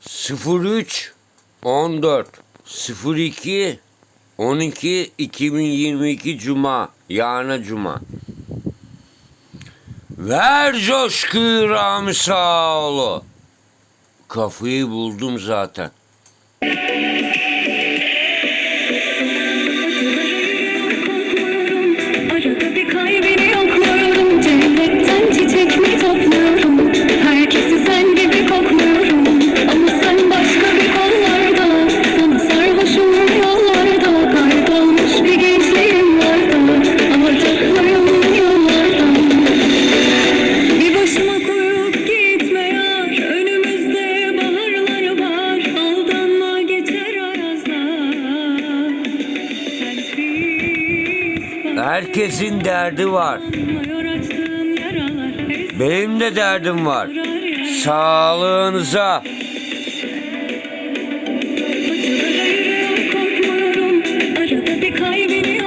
03 14 02 12 2022 Cuma yarına Cuma. Ver coşkuyu Rami Sağoğlu. Kafayı buldum zaten. Herkesin derdi var. Benim de derdim var. Sağlığınıza. Acıda bir kaybını.